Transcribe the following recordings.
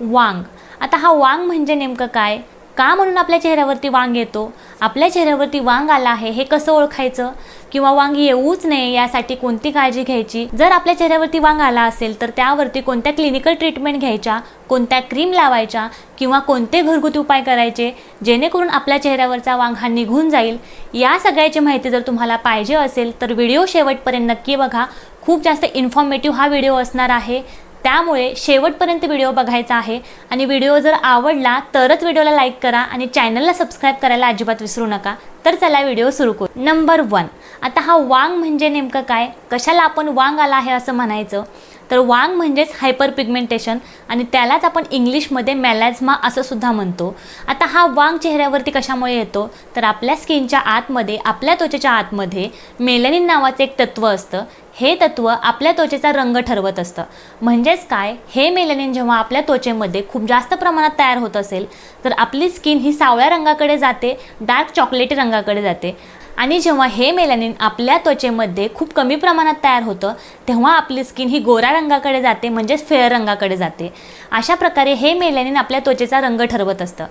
वांग. आता हा वांग म्हणजे नेमकं काय? का म्हणून आपल्या चेहऱ्यावरती वांग येतो? आपल्या चेहऱ्यावरती वांग आला आहे हे कसं ओळखायचं? किंवा वांग येऊच नये यासाठी कोणती काळजी घ्यायची? जर आपल्या चेहऱ्यावरती वांग आला असेल तर त्यावरती कोणत्या क्लिनिकल ट्रीटमेंट घ्यायच्या? कोणत्या क्रीम लावायच्या? किंवा कोणते घरगुती उपाय करायचे? जेणेकरून आपल्या चेहऱ्यावरचा वांग हा निघून जाईल? या सगळ्याची माहिती जर तुम्हाला पाहिजे असेल तर व्हिडिओ शेवटपर्यंत नक्की बघा. खूप जास्त इन्फॉर्मेटिव्ह हा व्हिडिओ असणार आहे. त्यामुळे शेवटपर्यंत व्हिडिओ बघायचा आहे. आणि व्हिडिओ जर आवडला तरच व्हिडिओला लाईक करा आणि चॅनलला सबस्क्राईब करायला अजिबात विसरू नका. तर चला व्हिडिओ सुरू करू. नंबर वन आता हा वांग म्हणजे नेमकं काय? कशाला आपण वांग आला आहे असं म्हणायचं? तर वांग म्हणजेच हायपर पिगमेंटेशन आणि त्यालाच आपण इंग्लिशमध्ये मॅलॅझ्मा असं सुद्धा म्हणतो. आता हा वांग चेहऱ्यावरती कशामुळे येतो? तर आपल्या स्किनच्या आतमध्ये आपल्या त्वचेच्या आतमध्ये मेलनिन नावाचं एक तत्त्व असतं. हे तत्त्व आपल्या त्वचेचा रंग ठरवत असतं. म्हणजेच काय? हे मेलनिन जेव्हा आपल्या त्वचेमध्ये खूप जास्त प्रमाणात तयार होत असेल तर आपली स्किन ही सावळ्या रंगाकडे जाते डार्क चॉकलेटी रंगाकडे जाते. आणि जेव्हा हे मेलॅनिन आपल्या त्वचेमध्ये खूप कमी प्रमाणात तयार होतं तेव्हा आपली स्किन ही गोरा रंगाकडे जाते म्हणजेच फेअर रंगाकडे जाते. अशा प्रकारे हे मेलॅनिन आपल्या त्वचेचा रंग ठरवत असतं.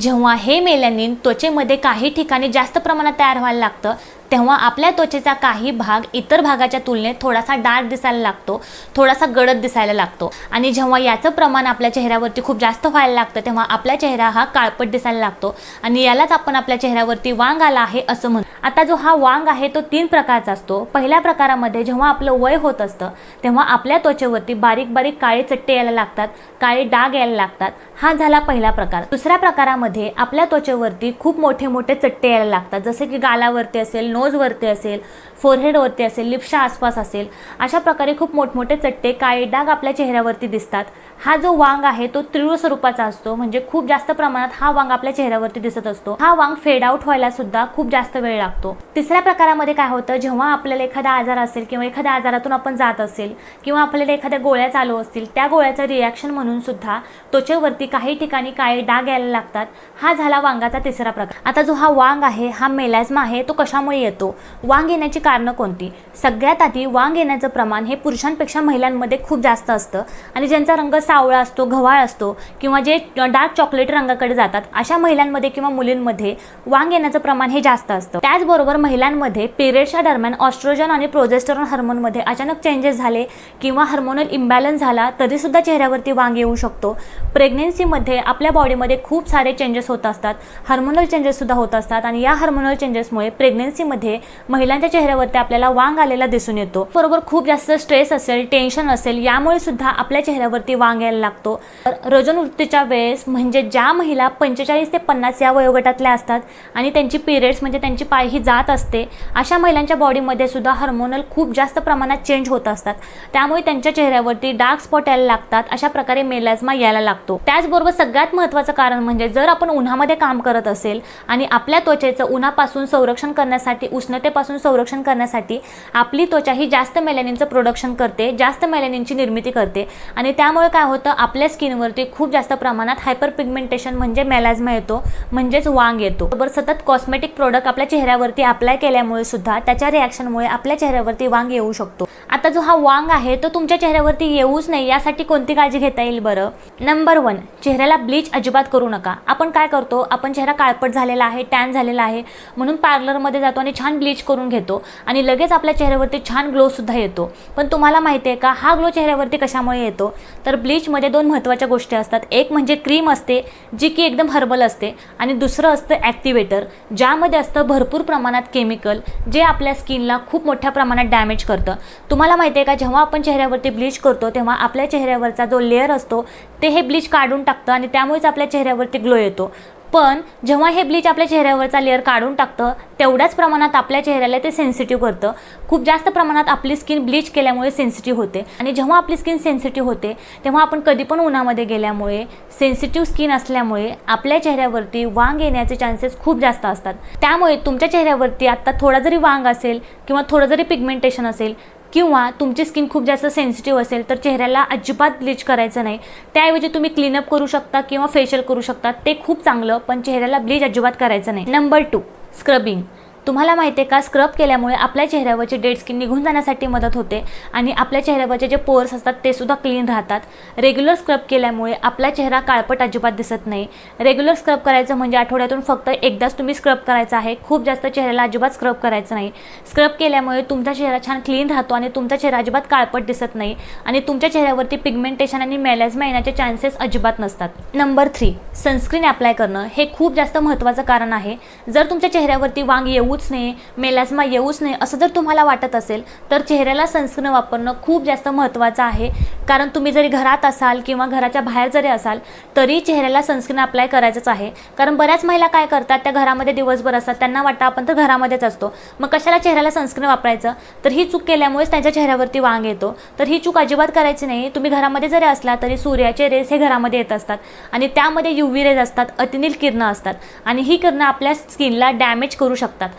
जेव्हा हे मेलॅनिन त्वचेमध्ये काही ठिकाणी जास्त प्रमाणात तयार व्हायला लागतं तेव्हा आपल्या त्वचेचा काही भाग इतर भागाच्या तुलनेत थोडासा डार्क दिसायला लागतो थोडासा गडद दिसायला लागतो. आणि जेव्हा याचं प्रमाण आपल्या चेहऱ्यावरती खूप जास्त व्हायला लागतं तेव्हा आपला चेहरा हा काळपट दिसायला लागतो. आणि यालाच आपण आपल्या चेहऱ्यावरती वांग आला आहे असं म्हणतो. आता जो हा वांग आहे तो तीन प्रकारचा असतो. पहिल्या प्रकारामध्ये जेव्हा आपलं वय होत असतं तेव्हा आपल्या त्वचेवरती बारीक बारीक काळे चट्टे यायला लागतात काळे डाग यायला लागतात. हा झाला पहिला प्रकार. दुसऱ्या प्रकारामध्ये आपल्या त्वचेवरती खूप मोठे मोठे चट्टे यायला लागतात. जसे की गालावरती असेल नोजवरती असेल फोरहेडवरती असेल लिप्सच्या आसपास असेल अशा प्रकारे खूप मोठमोठे चट्टे काळे डाग आपल्या चेहऱ्यावरती दिसतात. हा जो वांग आहे तो तीव्र स्वरूपाचा असतो. म्हणजे खूप जास्त प्रमाणात हा वांग आपल्या चेहऱ्यावरती दिसत असतो. हा वांग फेड आउट व्हायला सुद्धा खूप जास्त वेळ लागतो. तिसऱ्या प्रकारामध्ये काय होतं? जेव्हा आपल्याला एखादा आजार असेल किंवा एखाद्या आजारातून आपण जात असेल किंवा आपल्याला एखाद्या गोळ्या चालू असतील त्या गोळ्याचं रिॲक्शन म्हणून सुद्धा त्वचेवरती काही ठिकाणी काळे डाग यायला लागतात. हा झाला वांगाचा तिसरा प्रकार. आता जो हा वांग आहे हा मेलॅझमा आहे तो कशामुळे येतो? वांग येण्याची कारणं कोणती? सगळ्यात आधी वांग येण्याचं प्रमाण हे पुरुषांपेक्षा महिलांमध्ये खूप जास्त असतं. आणि ज्यांचा रंग सावळा असतो गव्हाळ असतो किंवा जे डार्क चॉकलेट रंगाकडे जातात अशा महिलांमध्ये किंवा मुलींमध्ये वांग येण्याचं प्रमाण हे जास्त असतं. त्याचबरोबर महिलांमध्ये पिरियडच्या दरम्यान ऑस्ट्रोजन आणि प्रोजेस्टरॉन हार्मोनमध्ये अचानक चेंजेस झाले किंवा हार्मोनल इम्बॅलन्स झाला तरीसुद्धा चेहऱ्यावरती वांग येऊ शकतो. प्रेग्नेन्सीमध्ये आपल्या बॉडीमध्ये खूप सारे चेंजेस होत असतात. हार्मोनल चेंजेससुद्धा होत असतात आणि या हार्मोनल चेंजेसमुळे प्रेग्नेन्सीमध्ये महिलांच्या चेहऱ्यावरती आपल्याला वांग आलेला दिसून येतो. बरोबर खूप जास्त स्ट्रेस असेल टेन्शन असेल यामुळे सुद्धा आपल्या चेहऱ्यावरती वांग यायला लागतो. रजनवृत्तीच्या वेळेस म्हणजे ज्या महिला पंचेचाळीस ते पन्नास या वयोगटातल्या असतात आणि त्यांची पिरियड्स म्हणजे त्यांची पाय ही जात असते अशा महिलांच्या बॉडीमध्ये सुद्धा हार्मोनल खूप जास्त प्रमाणात चेंज होत असतात. त्यामुळे त्यांच्या चेहऱ्यावरती डार्क स्पॉट यायला लागतात अशा प्रकारे मेलाझमा यायला लागतो. त्याचबरोबर सगळ्यात महत्त्वाचं कारण म्हणजे जर आपण उन्हामध्ये काम करत असेल आणि आपल्या त्वचेचं उन्हापासून संरक्षण करण्यासाठी उष्णतेपासून संरक्षण करण्यासाठी आपली त्वचा ही जास्त मेलॅनिनचं प्रोडक्शन करते जास्त मेलॅनिनची निर्मिती करते आणि त्यामुळे काय होतं आपल्या स्किनवरती खूप जास्त प्रमाणात हायपर पिगमेंटेशन म्हणजे मेलाझमा येतो म्हणजेच वांग येतो. बरोबर सतत कॉस्मेटिक प्रोडक्ट आपल्या चेहऱ्या चेहऱ्यावरती अप्लाय केल्यामुळे सुद्धा त्याच्या रिॲक्शनमुळे आपल्या चेहऱ्यावरती वांग येऊ शकतो. आता जो हा वांग आहे तो तुमच्या चेहऱ्यावरती येऊच नाही यासाठी कोणती काळजी घेता येईल बरं? नंबर वन चेहऱ्याला ब्लीच अजिबात करू नका. आपण काय करतो आपण चेहरा काळपट झालेला आहे टॅन झालेला आहे म्हणून पार्लरमध्ये जातो आणि छान ब्लीच करून घेतो आणि लगेच आपल्या चेहऱ्यावरती छान ग्लोसुद्धा येतो. पण तुम्हाला माहिती आहे का हा ग्लो चेहऱ्यावरती कशामुळे येतो? तर ब्लीचमध्ये दोन महत्त्वाच्या गोष्टी असतात. एक म्हणजे क्रीम असते जी की एकदम हर्बल असते. आणि दुसरं असतं ॲक्टिवेटर ज्यामध्ये असतं भरपूर प्रमाणात केमिकल जे आपल्या स्किनला खूप मोठ्या प्रमाणात डॅमेज करतं. तुम्हाला माहिती आहे का जेव्हा आपण चेहऱ्यावरती ब्लीच करतो तेव्हा आपल्या चेहऱ्यावरचा जो लेअर असतो ते हे ब्लीच काढून टाकतं आणि त्यामुळेच आपल्या चेहऱ्यावरती ग्लो येतो. पण जेव्हा हे ब्लीच आपल्या चेहऱ्यावरचा लेअर काढून टाकतं तेवढ्याच प्रमाणात आपल्या चेहऱ्याला ते सेन्सिटिव्ह करतं. खूप जास्त प्रमाणात आपली स्किन ब्लीच केल्यामुळे सेन्सिटिव्ह होते. आणि जेव्हा आपली स्किन सेन्सिटिव्ह होते तेव्हा आपण कधी पण उन्हामध्ये गेल्यामुळे सेन्सिटिव्ह स्किन असल्यामुळे आपल्या चेहऱ्यावरती वांग येण्याचे चान्सेस खूप जास्त असतात. त्यामुळे तुमच्या चेहऱ्यावरती आत्ता थोडा जरी वांग असेल किंवा थोडं जरी पिगमेंटेशन असेल किंवा तुमची स्किन खूप जास्त सेन्सिटिव्ह असेल तर चेहऱ्याला अजिबात ब्लीच करायचं नाही. त्याऐवजी तुम्ही क्लीनअप करू शकता किंवा फेशियल करू शकता. ते खूप चांगलं पण चेहऱ्याला ब्लीच अजिबात करायचं नाही. नंबर टू स्क्रबिंग तुम्हाला माहिती आहे का स्क्रब केल्यामुळे आपल्या चेहऱ्यावरची डेड स्किन निघून जाण्यासाठी मदत होते आणि आपल्या चेहऱ्यावरचे जे पोर्स असतात ते सुद्धा क्लीन राहतात. रेग्युलर स्क्रब केल्यामुळे आपला चेहरा काळपट अजिबात दिसत नाही. रेग्युलर स्क्रब करायचं म्हणजे आठवड्यातून फक्त एकदाच तुम्ही स्क्रब करायचं आहे. खूप जास्त चेहऱ्याला अजिबात स्क्रब करायचं नाही. स्क्रब केल्यामुळे तुमचा चेहरा छान क्लीन राहतो आणि तुमचा चेहरा अजिबात काळपट दिसत नाही आणि तुमच्या चेहऱ्यावरती पिगमेंटेशन आणि मेलॅझमा येण्याचे चान्सेस अजिबात नसतात. नंबर थ्री सनस्क्रीन अप्लाय करणं हे खूप जास्त महत्त्वाचं कारण आहे. जर तुमच्या चेहऱ्यावरती वांग येऊ येऊच नये मेलॅझमा येऊच नये असं जर तुम्हाला वाटत असेल तर चेहऱ्याला सनस्क्रीन वापरणं खूप जास्त महत्त्वाचं आहे. कारण तुम्ही जरी घरात असाल किंवा घराच्या बाहेर जरी असाल तरी चेहऱ्याला सनस्क्रीन अप्लाय करायचंच आहे. कारण बऱ्याच महिला काय करतात त्या घरामध्ये दिवसभर असतात त्यांना वाटतं आपण तर घरामध्येच असतो. मग कशाला चेहऱ्याला सनस्क्रीन वापरायचं? तर ही चूक केल्यामुळेच त्यांच्या चेहऱ्यावरती वांग येतो. तर ही चूक अजिबात करायची नाही. तुम्ही घरामध्ये जरी असला तरी सूर्याचे रेस हे घरामध्ये येत असतात. आणि त्यामध्ये युव्ही रेज असतात अतिनील किरणं असतात. आणि ही किरणं आपल्या स्किनला डॅमेज करू शकतात.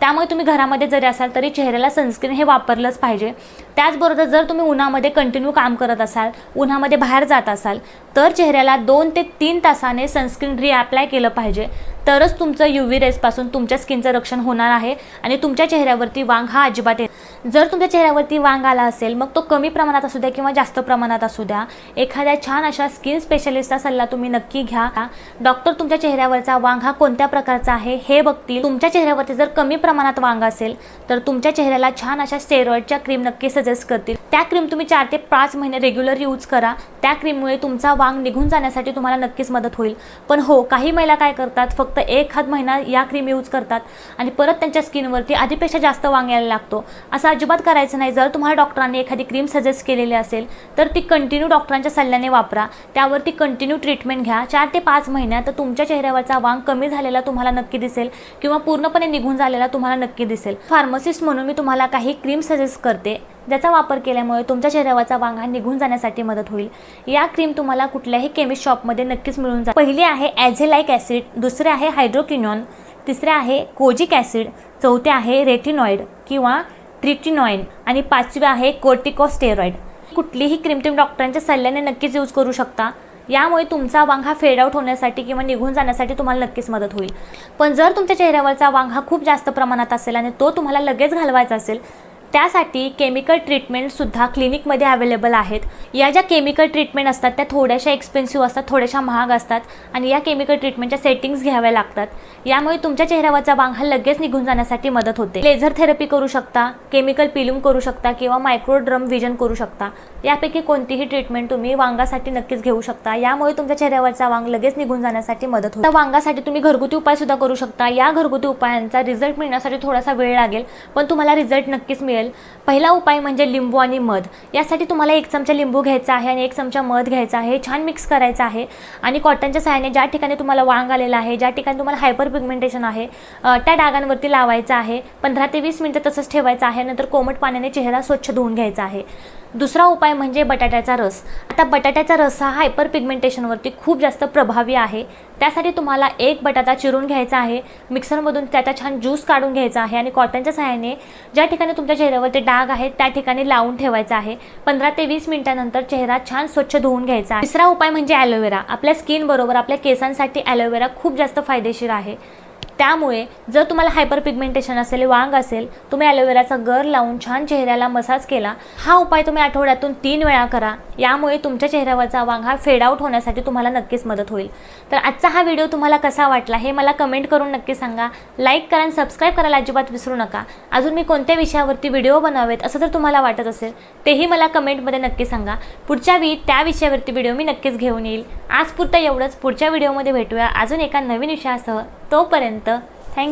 त्यामुळे तुम्ही घरामध्ये जरी असाल तरी चेहऱ्याला सनस्क्रीन हे वापरलंच पाहिजे. त्याचबरोबर जर तुम्ही उन्हामध्ये कंटिन्यू काम करत असाल उन्हामध्ये बाहेर जात असाल तर चेहऱ्याला दोन ते तीन तासाने सनस्क्रीन रिअप्लाय केलं पाहिजे. तरच तुमचं यू व्ही रेसपासून तुमच्या स्किनचं रक्षण होणार आहे आणि तुमच्या चेहऱ्यावरती वांग हा अजिबात येत जर तुमच्या चेहऱ्यावरती वांग आला असेल मग तो कमी प्रमाणात असू द्या किंवा जास्त प्रमाणात असू द्या एखाद्या छान अशा स्किन स्पेशलिस्टचा सल्ला तुम्ही नक्की घ्या. डॉक्टर तुमच्या चेहऱ्यावरचा वांग हा कोणत्या प्रकारचा आहे हे बघतील. तुमच्या चेहऱ्यावरती जर कमी प्रमाणात वांग असेल तर तुमच्या चेहऱ्याला छान अशा स्टेरॉइडच्या क्रीम नक्की सजेस्ट करतील. त्या क्रीम तुम्ही चार ते पाच महिने रेग्युलर यूज करा. त्या क्रीममुळे तुमचा वांग निघून जाण्यासाठी तुम्हाला नक्कीच मदत होईल. पण हो काही महिला काय करतात फक्त एक हात महिना या क्रीम यूज करतात आणि परत त्यांच्या स्किनवरती आधीपेक्षा जास्त वांग यायला लागतो. असं अजिबात करायचं नाही. जर तुम्हाला डॉक्टरांनी एखादी क्रीम सजेस्ट केलेली असेल तर ती कंटिन्यू डॉक्टरांच्या सल्ल्याने वापरा. त्यावरती कंटिन्यू ट्रीटमेंट घ्या. चार ते पाच महिन्यात तर तुमच्या चेहऱ्यावरचा वांग कमी झालेला तुम्हाला नक्की दिसेल किंवा पूर्णपणे निघून झालेला तुम्हाला नक्की दिसेल. फार्मसिस्ट म्हणून मी तुम्हाला काही क्रीम सजेस्ट करते. ज्याचा वापर केल्यामुळे तुमच्या चेहऱ्यावरचा वांगा हा निघून जाण्यासाठी मदत होईल. या क्रीम तुम्हाला कुठल्याही केमिस्ट शॉपमध्ये नक्कीच मिळून जाईल. पहिली आहे ॲझेलाईक ॲसिड दुसरे आहे हायड्रोकिनॉन तिसरे आहे कोजिक ॲसिड चौथे आहे रेटिनॉइड किंवा ट्रिटिनॉइन आणि पाचवे आहे कोर्टिकोस्टेरॉइड कुठलीही क्रीम तुम्ही डॉक्टरांच्या सल्ल्याने नक्कीच यूज करू शकता. यामुळे तुमचा वांग हा फेडआउट होण्यासाठी किंवा निघून जाण्यासाठी तुम्हाला नक्कीच मदत होईल. पण जर तुमच्या चेहऱ्यावरचा वांग हा खूप जास्त प्रमाणात असेल आणि तो तुम्हाला लगेच घालवायचा असेल त्यासाठी केमिकल ट्रीटमेंटसुद्धा क्लिनिकमध्ये अवेलेबल आहेत. या ज्या केमिकल ट्रीटमेंट असतात त्या थोड्याशा एक्सपेन्सिव्ह असतात थोड्याशा महाग असतात आणि या केमिकल ट्रीटमेंटच्या सेटिंग्स घ्याव्या लागतात. यामुळे तुमच्या चेहऱ्यावरचा वांग हा लगेच निघून जाण्यासाठी मदत होते. लेझर थेरपी करू शकता केमिकल पिलिंग करू शकता किंवा मायक्रोड्रम विजन करू शकता. यापैकी कोणतीही ट्रीटमेंट तुम्ही वांगासाठी नक्कीच घेऊ शकता. यामुळे तुमच्या चेहऱ्यावरचा वांग लगेच निघून जाण्यासाठी मदत होते. वांगासाठी तुम्ही घरगुती उपायसुद्धा करू शकता. या घरगुती उपायांचा रिझल्ट मिळण्यासाठी थोडासा वेळ लागेल पण तुम्हाला रिझल्ट नक्कीच मिळेल. पहिला उपाय म्हणजे लिंबू आणि मध. यासाठी तुम्हाला एक चमचा लिंबू घ्यायचा आहे आणि एक चमचा मध घ्यायचा आहे. छान मिक्स करायचं आहे. आणि कॉटनच्या सहाय्याने ज्या ठिकाणी तुम्हाला वांग आलेला आहे ज्या ठिकाणी तुम्हाला हायपर पिगमेंटेशन आहे त्या डागांवरती लावायचं आहे. पंधरा ते वीस मिनटं तसंच ठेवायचं आहे. नंतर कोमट पाण्याने चेहरा स्वच्छ धुवून घ्यायचा आहे. दुसरा उपाय म्हणजे बटाट्याचा रस. आता बटाट्याचा रस हा हायपर पिगमेंटेशनवरती खूप जास्त प्रभावी आहे. त्यासाठी तुम्हाला एक बटाटा चिरून घ्यायचा आहे. मिक्सरमधून त्याचा छान ज्यूस काढून घ्यायचा आहे आणि कॉटनच्या सहाय्याने ज्या ठिकाणी तुमच्या चेहऱ्यावरती डाग आहेत त्या ठिकाणी लावून ठेवायचा आहे. पंधरा ते वीस मिनिटानंतर चेहरा छान स्वच्छ धुवून घ्यायचा आहे. तिसरा उपाय म्हणजे ॲलोवेरा आपल्या स्किन बरोबर आपल्या केसांसाठी ॲलोवेरा खूप जास्त फायदेशीर आहे. त्यामुळे जर तुम्हाला हायपर पिगमेंटेशन असेल वांग असेल तुम्ही ॲलोवेराचा गर लावून छान चेहऱ्याला मसाज केला हा उपाय तुम्ही आठवड्यातून तीन वेळा करा. यामुळे तुमच्या चेहऱ्यावरचा वांग हा फेड आउट होण्यासाठी तुम्हाला नक्कीच मदत होईल. तर आजचा हा व्हिडिओ तुम्हाला कसा वाटला हे मला कमेंट करून नक्की सांगा. लाईक करा आणि सबस्क्राईब करायला अजिबात विसरू नका. अजून मी कोणत्या विषयावरती व्हिडिओ बनवावेत असं जर तुम्हाला वाटत असेल तेही मला कमेंटमध्ये नक्की सांगा. पुढच्या वेळी त्या विषयावरती व्हिडिओ मी नक्कीच घेऊन येईल. आज पुरतं एवढंच. पुढच्या व्हिडिओमध्ये भेटूया. अजून एका नवीन विषयासह. तोपर्यंत